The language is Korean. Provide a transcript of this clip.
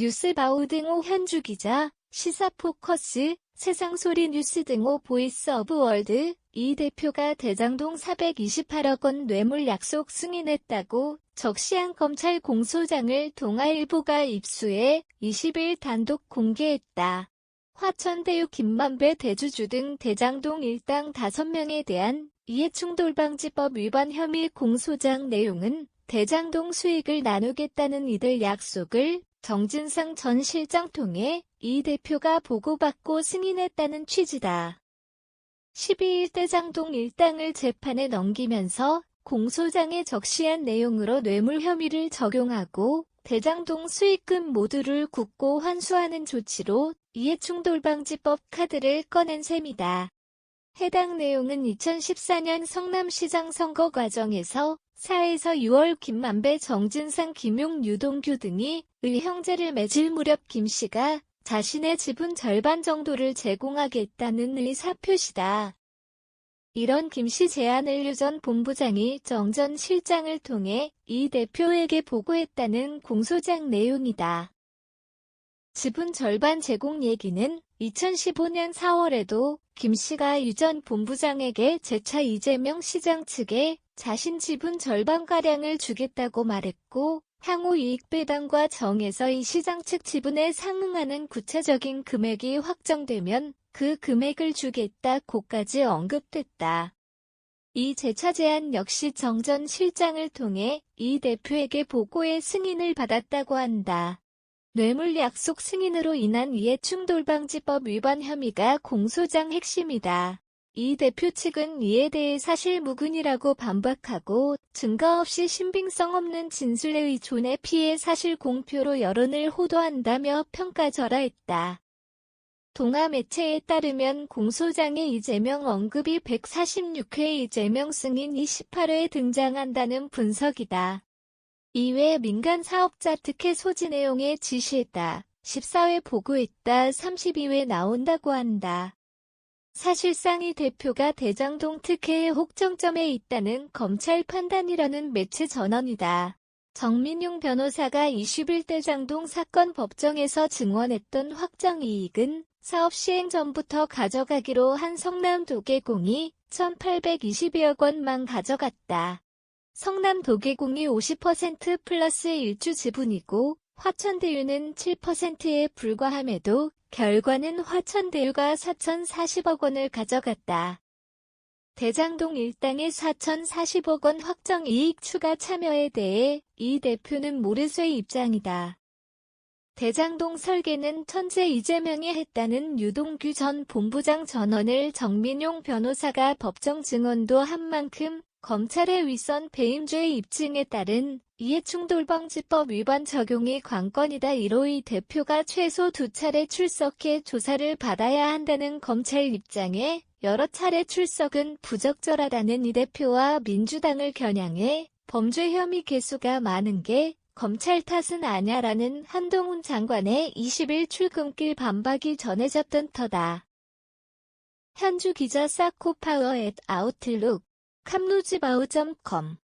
뉴스바우 등호 현주 기자, 시사포커스, 세상소리 뉴스 등호 보이스 오브 월드, 이 대표가 대장동 428억 원 뇌물 약속 승인했다고 적시한 검찰 공소장을 동아일보가 입수해 20일 단독 공개했다. 화천대유 김만배 대주주 등 대장동 일당 5명에 대한 이해충돌방지법 위반 혐의 공소장 내용은 대장동 수익을 나누겠다는 이들 약속을 정진상 전 실장 통해 이 대표가 보고받고 승인했다는 취지다. 12일 대장동 일당을 재판에 넘기면서 공소장에 적시한 내용으로 뇌물 혐의를 적용하고 대장동 수익금 모두를 굳고 환수하는 조치로 이해충돌방지법 카드를 꺼낸 셈이다. 해당 내용은 2014년 성남시장 선거 과정에서 4에서 6월 김만배, 정진상, 김용, 유동규 등이 의 형제를 맺을 무렵 김 씨가 자신의 지분 절반 정도를 제공하겠다는 의사 표시다. 이런 김씨 제안을 유전 본부장이 정 전 실장을 통해 이 대표에게 보고했다는 공소장 내용이다. 지분 절반 제공 얘기는 2015년 4월에도 김 씨가 유 전 본부장에게 재차 이재명 시장 측에 자신 지분 절반가량을 주겠다고 말했고 향후 이익 배당과 정해서 이 시장 측 지분에 상응하는 구체적인 금액이 확정되면 그 금액을 주겠다 고까지 언급됐다. 이 재차 제안 역시 정 전 실장을 통해 이 대표에게 보고의 승인을 받았다고 한다. 뇌물 약속 승인으로 인한 이해충돌방지법 위반 혐의가 공소장 핵심이다. 이 대표 측은 이에 대해 사실 무근이라고 반박하고 증거 없이 신빙성 없는 진술에 의존해 피해 사실 공표로 여론을 호도한다며 평가절하했다. 동아 매체에 따르면 공소장에 이재명 언급이 146회 이재명 승인 28회에 등장한다는 분석이다. 이외 민간 사업자 특혜 소지 내용에 지시했다. 14회 보고했다. 32회 나온다고 한다. 사실상 이 대표가 대장동 특혜의 혹정점에 있다는 검찰 판단이라는 매체 전언이다. 정민용 변호사가 21대 장동 사건 법정에서 증언했던 확정이익은 사업 시행 전부터 가져가기로 한 성남 도계공이 1822억 원만 가져갔다. 성남 도계공이 50% 플러스 일주 지분이고 화천대유는 7%에 불과함에도 결과는 화천대유가 4,040억 원을 가져갔다. 대장동 일당의 4,040억 원 확정 이익 추가 참여에 대해 이 대표는 모르쇠 입장이다. 대장동 설계는 천재 이재명이 했다는 유동규 전 본부장 전원을 정민용 변호사가 법정 증언도 한 만큼 검찰의 윗선 배임죄 입증에 따른 이해충돌방지법 위반 적용이 관건이다. 이로 이 대표가 최소 두 차례 출석해 조사를 받아야 한다는 검찰 입장에 여러 차례 출석은 부적절하다는 이 대표와 민주당을 겨냥해 범죄 혐의 개수가 많은 게 검찰 탓은 아냐라는 한동훈 장관의 20일 출근길 반박이 전해졌던 터다. 현주 기자 사코파워 앳 아웃룩 캄루지바우.com